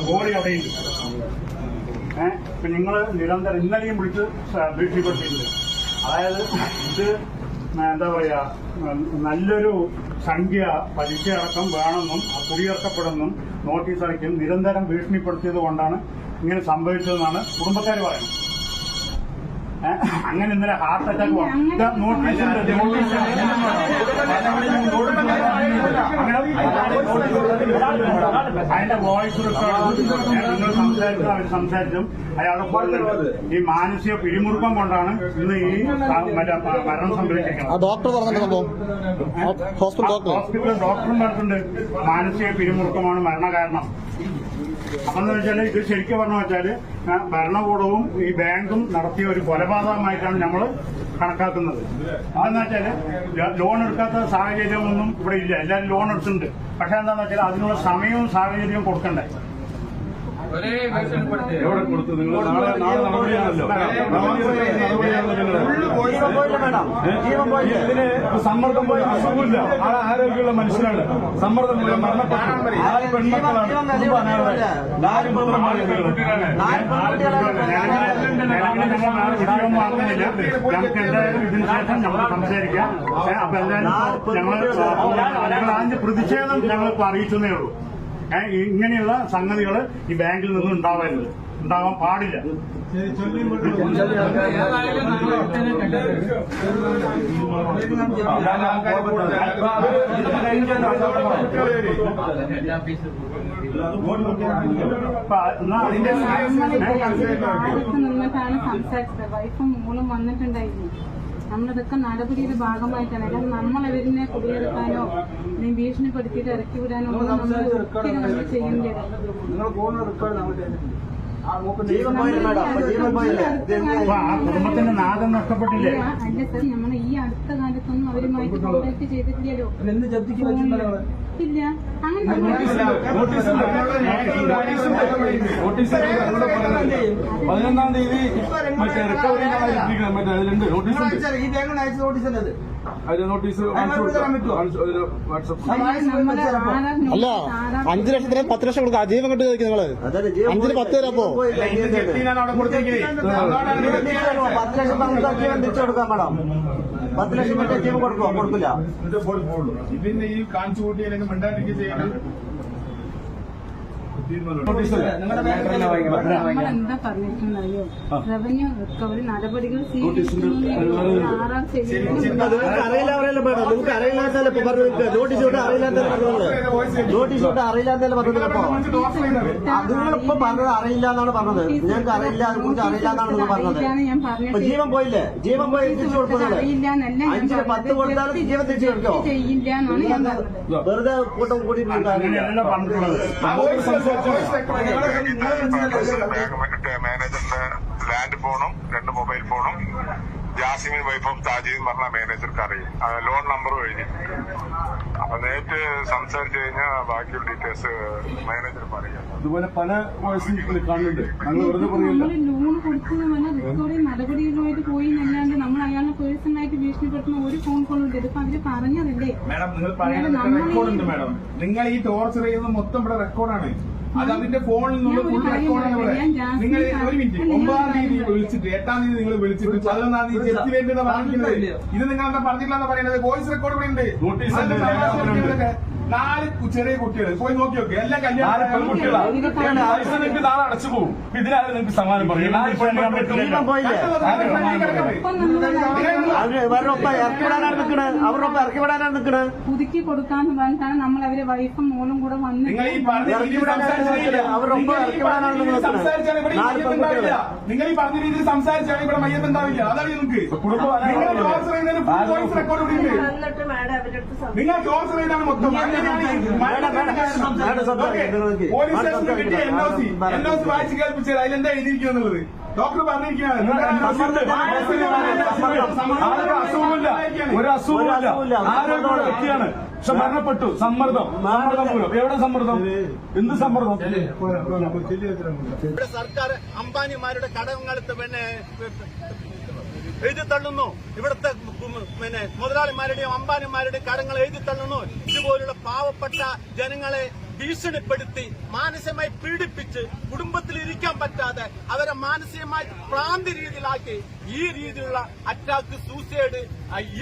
Body അവിടെയുണ്ട് ഏഹ് ഇപ്പൊ നിങ്ങൾ നിരന്തരം ഇന്നലെയും വിളിച്ച് ഭീഷണിപ്പെടുത്തിയിട്ടുണ്ട് അതായത് ഇത് എന്താ പറയാ നല്ലൊരു സംഖ്യ പലിശ അടക്കം വേണമെന്നും കുടിയിറക്കപ്പെടുന്നും നോട്ടീസ് അടയ്ക്കും നിരന്തരം ഭീഷണിപ്പെടുത്തിയത് കൊണ്ടാണ് ഇങ്ങനെ സംഭവിച്ചതെന്നാണ് കുടുംബക്കാർ പറയുന്നത്. അങ്ങനെ ഇന്നലെ ഹാർട്ട് അറ്റാക്ക് നോട്ടീസ് ഉണ്ട്. നോട്ടീസ് അതിന്റെ വോയിസ് റെക്കോർഡ് നിങ്ങൾ സംസാരിച്ചു അവർ സംസാരിച്ചും അയാളുടെ ഫോണിലുണ്ട് ഈ മാനസിക പിരിമുറുക്കം കൊണ്ടാണ് ഇന്ന് ഈ മറ്റേ മരണം സംഭവിച്ചിരിക്കുന്നത്. ഡോക്ടർ ഹോസ്പിറ്റൽ ഡോക്ടറും പറഞ്ഞിട്ടുണ്ട്. മാനസിക പിരിമുറുക്കമാണ് മരണകാരണം. അപ്പെന്ന് വെച്ചാൽ ഇത് ശരിക്കും പറഞ്ഞു വെച്ചാൽ ഭരണകൂടവും ഈ ബാങ്കും നടത്തിയ ഒരു കൊലപാതകമായിട്ടാണ് നമ്മൾ കണക്കാക്കുന്നത്. അതെന്ന് വെച്ചാൽ ലോൺ എടുക്കാത്ത സാഹചര്യമൊന്നും ഇവിടെ ഇല്ല. എല്ലാവരും ലോൺ എടുത്തിട്ടുണ്ട്. പക്ഷെ എന്താണെന്ന് വെച്ചാൽ അതിനുള്ള സമയവും സാഹചര്യവും കൊടുക്കണ്ടേ. എവിടെ കൊടുത്തു? നിങ്ങൾ നാളെ നാളെ നടപടിയാണല്ലോ ഇതിന് സമ്മർദ്ദം പോയി അസുഖമില്ല ആളെ ആരോഗ്യമുള്ള മനുഷ്യനാണ്. സമ്മർദ്ദം മൂലം മരണപ്പെട്ടു. പെൺമക്കളാണ്. നാല് എന്തായാലും ഇതിന് ശേഷം നമ്മൾ സംസാരിക്കാം. അപ്പൊ എന്തായാലും ഞങ്ങൾ പ്രതിഷേധം ഞങ്ങളിപ്പോ അറിയിച്ചതേ ഉള്ളൂ. ഇങ്ങനെയുള്ള സംഗതികൾ ഈ ബാങ്കിൽ നിന്നും ഉണ്ടാവരുത്. ഉണ്ടാവാൻ പാടില്ല. സംസാരിച്ചത്. വൈഫും മൂന്നും വന്നിട്ടുണ്ടായിരുന്നു. നമ്മളിതൊക്കെ നടപടിയുടെ ഭാഗമായിട്ടാണ്. കാരണം നമ്മൾ അവരിനെ കുടിയെടുക്കാനോ ഭീഷണിപ്പെടുത്തിയിട്ട് ഇറക്കി വിടാനോ നമ്മൾ ഒരിക്കലും നമ്മൾ ചെയ്യേണ്ടത് ജീവൻ പോയില്ല മാഡം? അപ്പൊ ജീവൻ പോയില്ലേ? അപ്പൊ ആ കുടുംബത്തിന്റെ നാദം നഷ്ടപ്പെട്ടില്ലേ? അല്ല സർ നമ്മൾ ഈ അടുത്ത കാലത്തൊന്നും അവരുമായിട്ട് കോൺടാക്ട് ചെയ്തിട്ടില്ലല്ലോ. ഇല്ല. അങ്ങനെ നോട്ടീസ് പതിനൊന്നാം തീയതി മറ്റേ റിക്കവറി മറ്റേ അതിലുണ്ട്. നോട്ടീസ് നോട്ടീസ് അല്ലേ അഞ്ചു ലക്ഷത്തിന് പത്ത് ലക്ഷം കൊടുക്കാം. അജീവം കെട്ടി നിങ്ങൾ അഞ്ചിന് പത്ത് തരാം പത്ത് ലക്ഷം പറഞ്ഞിട്ട് ജീവൻ തിരിച്ചു കൊടുക്കാം മേഡം പത്ത് ലക്ഷം മറ്റേ ജീവൻ കൊടുക്കോ കൊടുക്കില്ല. ഇതിന്റെ ഈ കാണിച്ചു കൂട്ടിയെങ്കിൽ മിണ്ടാണ്ടിരിക്കുക നമ്മളെന്താ റവന്യൂ റിക്കവറി നടപടികൾ ആറാം പറഞ്ഞത്? നിങ്ങളിപ്പോ അറിയില്ല എന്നാണ് ഞങ്ങൾക്ക് അറിയില്ല അതിനെ കുറിച്ച് അറിയില്ല എന്നാണ് നിങ്ങൾ പറഞ്ഞത് ജീവൻ പോയില്ലേ? ജീവൻ പോയി തിരിച്ചു കൊടുക്കുന്നത് എന്നല്ല ഞാൻ അഞ്ചിന് പത്ത് കൊടുത്താൽ ജീവൻ തിരിച്ചു കൊടുക്കോ? ചെയ്യില്ല ഞാൻ പറഞ്ഞത്. വെറുതെ കൂട്ടം കൂടി പറഞ്ഞിട്ടുള്ളത്. മാനേജറിന്റെ ലാൻഡ് ഫോണും രണ്ട് മൊബൈൽ ഫോണും ജാസിമിൻ വൈഫും താജീദ് പറഞ്ഞ മാനേജർക്ക് അറിയും ലോൺ നമ്പറും എഴുതിയിട്ടുണ്ട് അപ്പൊ നേരിട്ട് സംസാരിച്ചു കഴിഞ്ഞാൽ ബാക്കിയുള്ള ഡീറ്റെയിൽസ് മാനേജർ പറയാം അതുപോലെ പല കാണുന്നുണ്ട് നടപടികളുമായിട്ട് പോയി എന്നല്ലാണ്ട് നമ്മൾ അയാളെ പേഴ്സണലായിട്ട് ഭീഷണിപ്പെടുത്തുന്ന ഒരു ഫോൺ കോൾ ഉണ്ട്. ഇതിപ്പോ അവർ പറഞ്ഞതല്ലേ? മാഡം നിങ്ങൾ പറയുന്നത് റെക്കോർഡ് ഉണ്ട് മാഡം. നിങ്ങൾ ഈ ടോർച്ചർ ചെയ്യുന്നത് മൊത്തം ഇവിടെ റെക്കോർഡാണ് അത് അതിന്റെ ഫോണിൽ നിന്നുള്ള ഫുൾ റെക്കോർഡാണ് ഇവിടെ. നിങ്ങൾ ഒരു മിനിറ്റ് ഒമ്പതാം തീയതി വിളിച്ചിട്ട് എട്ടാം തീയതി നിങ്ങൾ വിളിച്ചിട്ട് പതിനൊന്നാം തീയതി ചെത്തി വേണ്ടി പറഞ്ഞിരിക്കുന്നത് ഇത് നിങ്ങൾ എന്താ പറഞ്ഞിട്ടില്ലെന്ന് പറയുന്നത്? വോയിസ് റെക്കോർഡ് ഇവിടെ ഉണ്ട്. Notice നാല് കു- ചെറിയ കുട്ടികൾ പോയി നോക്കി നോക്കി. എല്ലാം നാല് കല്യാണം കുട്ടികളാണ് നിങ്ങൾക്ക് നാളെ അടച്ചു പോകും. ഇതിനാണ് നിങ്ങൾക്ക് സമ്മാനം പറയും? നാല് പെൺകുട്ടികൾ ജീവൻ പോയില്ലേ ഇപ്പൊ നമ്മൾ അവർ ഇവരുടെ ഒപ്പം ഇറക്കി വിടാനാണ് നിൽക്കണത് അവരുടെ ഒപ്പം നിൽക്കണത് പുതുക്കി കൊടുക്കാന്ന് പറഞ്ഞിട്ടാണ് നമ്മൾ അവരെ വൈഫും മോളും കൂടെ നിങ്ങൾ ഈ വന്നിട്ട് ഇറക്കി വിടാനാണ് സംസാരിച്ചില്ല. അവരുടെ ഒപ്പം നിങ്ങൾ ഈ സംസാരിച്ചാൽ ഇവിടെ. നിങ്ങൾ ഈ പറഞ്ഞ രീതിയിൽ സംസാരിച്ചാൽ ഇവിടെ മയ്യത്ത് ഉണ്ടാവില്ല. അതാണ് നിങ്ങൾക്ക് നിങ്ങൾ record ഇവിടെ ഉണ്ട്. നിങ്ങൾ മൊത്തം പോലീസ് വേണ്ട, സ്റ്റേഷനിൽ കിട്ടിയ എൻ ഒ സി വേണ്ട. എൻ ഒ സി വായിച്ച് കേൾപ്പിച്ചത് അതിലെന്താ എഴുതിയിരിക്കുന്നത് ഡോക്ടർ പറഞ്ഞിരിക്കുകയാണ് ഒരു ഒരു അസുഖവുമില്ല. അസുഖമില്ല ആരോഗ്യമുള്ള വ്യക്തിയാണ് പക്ഷെ മരണപ്പെട്ടു സമ്മർദ്ദം സമ്മർദ്ദം മൂലം എവിടെ സമ്മർദ്ദം എന്ത് സമ്മർദ്ദം ഇവിടെ സർക്കാർ അംബാനിമാരുടെ കടങ്ങൾ പിന്നെ എഴുതി തള്ളുന്നു. ഇവിടുത്തെ പിന്നെ മുതലാളിമാരുടെയും അംബാനിമാരുടെയും കടങ്ങൾ എഴുതി തള്ളുന്നു. ഇതുപോലുള്ള പാവപ്പെട്ട ജനങ്ങളെ ഭീഷണിപ്പെടുത്തി മാനസികമായി പീഡിപ്പിച്ച് കുടുംബത്തിൽ ഇരിക്കാൻ പറ്റാതെ അവരെ മാനസികമായി ഭ്രാന്തി രീതിയിലാക്കി ഈ രീതിയിലുള്ള അറ്റാക്ക് സൂസൈഡ്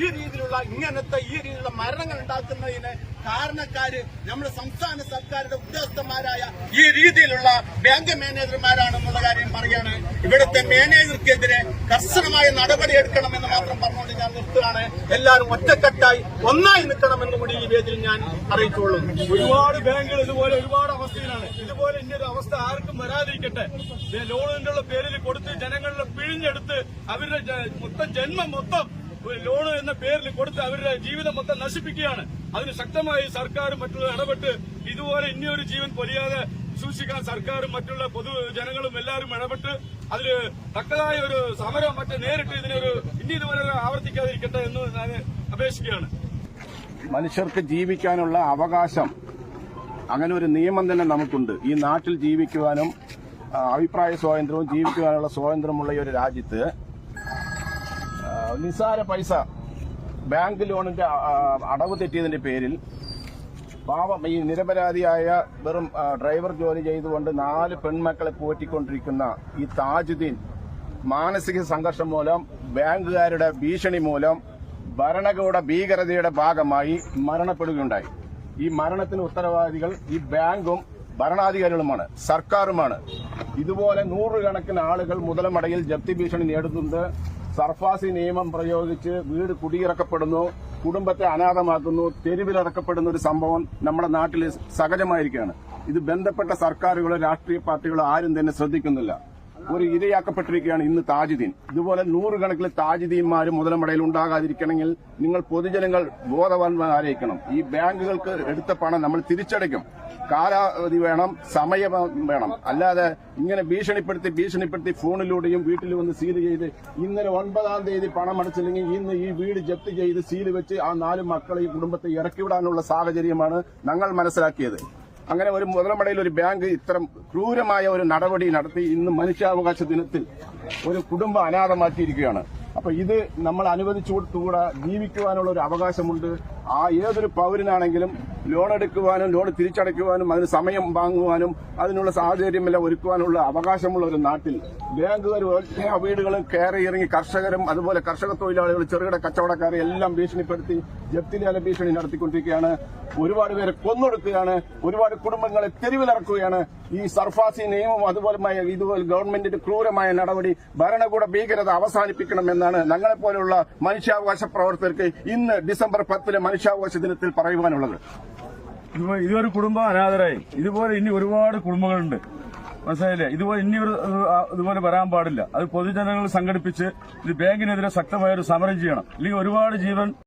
ഈ രീതിയിലുള്ള ഇങ്ങനത്തെ ഈ രീതിയിലുള്ള മരണങ്ങൾ ഉണ്ടാക്കുന്നതിന് കാരണക്കാര് നമ്മുടെ സംസ്ഥാന സർക്കാരിന്റെ ഉദ്യോഗസ്ഥന്മാരായ ഈ രീതിയിലുള്ള ബാങ്ക് മാനേജർമാരാണെന്നുള്ള കാര്യം പറയാണ് ഇവിടുത്തെ മാനേജർക്കെതിരെ കർശനമായ നടപടിയെടുക്കണമെന്ന് മാത്രം പറഞ്ഞുകൊണ്ട് ഞാൻ നിർത്തുകയാണ്. എല്ലാവരും ഒറ്റക്കെട്ടായി ഒന്നായി നിൽക്കണമെന്ന് കൂടി ഈ വേദിയിൽ ഞാൻ അറിയിച്ചുള്ളൂ ഒരുപാട് ബാങ്കുകൾ ഇതുപോലെ ഒരുപാട് അവസ്ഥയിലാണ്. ഇതുപോലെ ഒരു അവസ്ഥ ആർക്കും വരാതിരിക്കട്ടെ. ലോണിന്റെ പേരിൽ കൊടുത്ത് ജനങ്ങളുടെ പിഴിഞ്ഞെടുത്ത് അവരുടെ മൊത്തം ജന്മം മൊത്തം ലോൺ എന്ന പേരിൽ കൊടുത്ത് അവരുടെ ജീവിതം മൊത്തം നശിപ്പിക്കുകയാണ്. അതിന് ശക്തമായി സർക്കാരും മറ്റുള്ള ഇടപെട്ട് ഇതുപോലെ ഇനിയൊരു ജീവൻ പൊലിയാതെ സൂക്ഷിക്കാൻ സർക്കാരും മറ്റുള്ള പൊതുജനങ്ങളും എല്ലാവരും ഇടപെട്ട് അതിൽ തക്കതായ ഒരു സമരം മറ്റേ നേരിട്ട് ഇതിനൊരു ഇനി ഇതുപോലെ ആവർത്തിക്കാതിരിക്കട്ടെ എന്ന് ഞാൻ അപേക്ഷിക്കുകയാണ്. മനുഷ്യർക്ക് ജീവിക്കാനുള്ള അവകാശം അങ്ങനെ ഒരു നിയമം തന്നെ നമുക്കുണ്ട്. ഈ നാട്ടിൽ ജീവിക്കുവാനും അഭിപ്രായ സ്വാതന്ത്ര്യവും ജീവിക്കുവാനുള്ള സ്വാതന്ത്ര്യമുള്ള ഈ ഒരു രാജ്യത്ത് ആ, നിസ്സാര പൈസ. ബാങ്ക് ലോണിന്റെ അടവ് തെറ്റിയതിന്റെ പേരിൽ പാവം ഈ നിരപരാധിയായ വെറും ഡ്രൈവർ ജോലി ചെയ്തുകൊണ്ട് നാല് പെൺമക്കളെ പോറ്റിക്കൊണ്ടിരിക്കുന്ന ഈ താജുദ്ദീൻ മാനസിക സംഘർഷം മൂലം ബാങ്കുകാരുടെ ഭീഷണി മൂലം ഭരണകൂട ഭീകരതയുടെ ഭാഗമായി മരണപ്പെടുകയുണ്ടായി. ഈ മരണത്തിന് ഉത്തരവാദികൾ ഈ ബാങ്കും ഭരണാധികാരികളുമാണ് സർക്കാരുമാണ്. ഇതുപോലെ നൂറുകണക്കിന് ആളുകൾ മുതലമടയിൽ ജപ്തി ഭീഷണി നേടുന്നുണ്ട് സർഫാസി നിയമം പ്രയോഗിച്ച് വീട് കുടിയിറക്കപ്പെടുന്നു കുടുംബത്തെ അനാഥമാക്കുന്നു തെരുവിലിറക്കപ്പെടുന്ന ഒരു സംഭവം നമ്മുടെ നാട്ടിൽ സഹജമായിരിക്കുകയാണ്. ഇത് ബന്ധപ്പെട്ട സർക്കാരുകളോ രാഷ്ട്രീയ പാർട്ടികളോ ആരും തന്നെ ശ്രദ്ധിക്കുന്നില്ല. ഒരു ഇരയാക്കപ്പെട്ടിരിക്കുകയാണ് ഇന്ന് താജുദ്ദീൻ ഇതുപോലെ നൂറുകണക്കിന് താജുദ്ദീന്മാരും മുതലമടയിൽ ഉണ്ടാകാതിരിക്കണമെങ്കിൽ നിങ്ങൾ പൊതുജനങ്ങൾ ബോധവാന്മാരായിരിക്കണം ഈ ബാങ്കുകൾക്ക് എടുത്ത പണം നമ്മൾ തിരിച്ചടയ്ക്കും. കാലാവധി വേണം സമയം വേണം. അല്ലാതെ ഇങ്ങനെ ഭീഷണിപ്പെടുത്തി ഭീഷണിപ്പെടുത്തി ഫോണിലൂടെയും വീട്ടിൽ വന്ന് സീൽ ചെയ്ത് ഇന്നലെ ഒൻപതാം തീയതി പണം അടച്ചില്ലെങ്കിൽ ഇന്ന് ഈ വീട് ജപ്തി ചെയ്ത് സീൽ വെച്ച് ആ നാല് മക്കളെയും കുടുംബത്തെ ഇറക്കിവിടാനുള്ള സാഹചര്യമാണ് ഞങ്ങൾ മനസ്സിലാക്കിയത്. അങ്ങനെ ഒരു മുതലമടയിൽ ഒരു ബാങ്ക് ഇത്തരം ക്രൂരമായ ഒരു നടപടി നടത്തി ഇന്ന് മനുഷ്യാവകാശ ദിനത്തിൽ ഒരു കുടുംബം അനാഥമാക്കിയിരിക്കുകയാണ്. അപ്പൊ ഇത് നമ്മൾ അനുവദിച്ചുകൂടെ ജീവിക്കുവാനുള്ള ഒരു അവകാശമുണ്ട്. ആ ഏതൊരു പൗരനാണെങ്കിലും ലോൺ എടുക്കുവാനും ലോൺ തിരിച്ചടയ്ക്കുവാനും അതിന് സമയം വാങ്ങുവാനും അതിനുള്ള സാഹചര്യമെല്ലാം ഒരുക്കുവാനുള്ള അവകാശമുള്ള ഒരു നാട്ടിൽ ബാങ്കുകാർ വീടുകളും കയറി ഇറങ്ങി കർഷകരും അതുപോലെ കർഷക തൊഴിലാളികൾ ചെറുകിട കച്ചവടക്കാരെ എല്ലാം ഭീഷണിപ്പെടുത്തി ജപ്തിലേല ഭീഷണി നടത്തിക്കൊണ്ടിരിക്കുകയാണ്. ഒരുപാട് പേരെ കൊന്നൊടുക്കുകയാണ്. ഒരുപാട് കുടുംബങ്ങളെ തെരുവിലിറക്കുകയാണ്. ഈ സർഫാസി നിയമം അതുപോലെ ഇതുപോലെ ഗവൺമെന്റിന്റെ ക്രൂരമായ നടപടി ഭരണകൂട ഭീകരത അവസാനിപ്പിക്കണമെന്നാണ് ഞങ്ങളെപ്പോലെയുള്ള മനുഷ്യാവകാശ പ്രവർത്തകർക്ക് ഇന്ന് ഡിസംബർ പത്തിന് മനുഷ്യാവകാശ ദിനത്തിൽ പറയുവാനുള്ളത്. ഇതൊരു കുടുംബം അനാഥരായി. ഇതുപോലെ ഇനി ഒരുപാട് കുടുംബങ്ങളുണ്ട്. മനസ്സിലായില്ലേ? ഇതുപോലെ ഇനി ഒരു ഇതുപോലെ വരാൻ പാടില്ല. അത് പൊതുജനങ്ങൾ സംഘടിപ്പിച്ച് ഇത് ബാങ്കിനെതിരെ ശക്തമായ ഒരു സമരം ചെയ്യണം. അല്ലെങ്കിൽ ഒരുപാട് ജീവൻ